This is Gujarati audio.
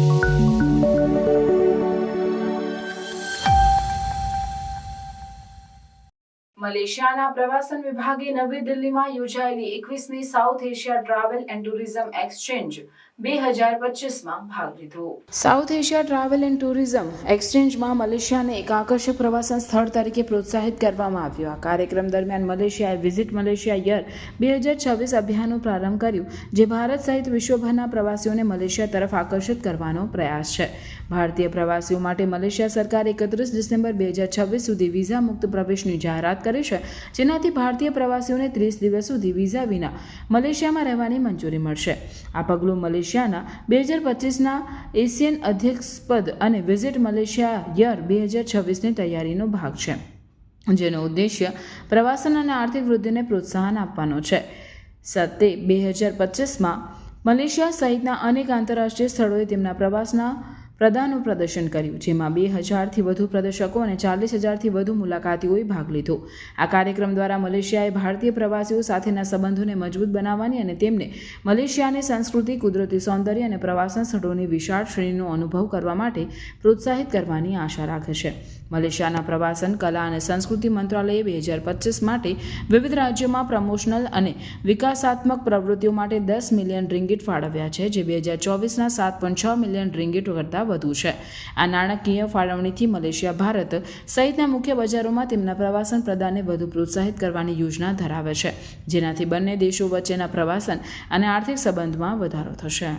Thank you. મલેશિયાના પ્રવાસન વિભાગે નવી દિલ્હીમાં યોજાયેલી એકવીસમી South Asia travel and tourism exchange બે હજાર પચીસમાં ભાગ લીધો. South Asia travel and tourism એક્સચેન્જમાં મલેશિયાને એક આકર્ષક પ્રવાસન સ્થળ તરીકે પ્રોત્સાહિત કરવામાં આવ્યું. આ કાર્યક્રમ દરમિયાન મલેશિયાએ વિઝિટ મલેશિયા યર બે હજાર છવ્વીસ અભિયાનનો પ્રારંભ કર્યું, જે ભારત સહિત વિશ્વભરના પ્રવાસીઓને મલેશિયા તરફ આકર્ષિત કરવાનો પ્રયાસ છે. ભારતીય પ્રવાસીઓ માટે મલેશિયા સરકાર એકત્રીસ ડિસેમ્બર બે હજાર છવ્વીસ સુધી વિઝા મુક્ત પ્રવેશની જાહેરાત કરી છે. જેનાથી ભારતીય પ્રવાસીઓને ત્રીસ દિવસ સુધી વિઝા વિના મલેશિયામાં રહેવાની મંજૂરી મળશે. આ પગલું મલેશિયાના બે હજાર પચીસના એશિયન અધ્યક્ષપદ અને વિઝિટ મલેશિયા યર બે હજાર છવ્વીસની તૈયારીનો ભાગ છે. જેનો ઉદ્દેશ્ય પ્રવાસન અને આર્થિક વૃદ્ધિને પ્રોત્સાહન આપવાનો છે. સતે બે હજાર પચીસમાં મલેશિયા સહિતના અનેક આંતરરાષ્ટ્રીય સ્થળોએ તેમના પ્રવાસના પ્રદાનનું પ્રદર્શન કર્યું, જેમાં બે હજારથી વધુ પ્રદર્શકો અને ચાલીસ હજારથી વધુ મુલાકાતીઓએ ભાગ લીધો. આ કાર્યક્રમ દ્વારા મલેશિયાએ ભારતીય પ્રવાસીઓ સાથેના સંબંધોને મજબૂત બનાવવાની અને તેમને મલેશિયાની સંસ્કૃતિ, કુદરતી સૌંદર્ય અને પ્રવાસન સ્થળોની વિશાળ શ્રેણીનો અનુભવ કરવા માટે પ્રોત્સાહિત કરવાની આશા રાખે છે. મલેશિયાના પ્રવાસન, કલા અને સંસ્કૃતિ મંત્રાલયે બે હજાર પચીસ માટે વિવિધ રાજ્યોમાં પ્રમોશનલ અને વિકાસાત્મક પ્રવૃત્તિઓ માટે દસ મિલિયન રિંગીટ ફાળવ્યા છે, જે બે હજાર ચોવીસના સાત પોઈન્ટ છ મિલિયન રિંગીટ કરતાં વધુ છે. આ નાણાકીય ફાળવણીથી મલેશિયા, ભારત સહિતના મુખ્ય બજારોમાં તેમના પ્રવાસન પ્રદાનને વધુ પ્રોત્સાહિત કરવાની યોજના ધરાવે છે, જેનાથી બંને દેશો વચ્ચેના પ્રવાસન અને આર્થિક સંબંધમાં વધારો થશે.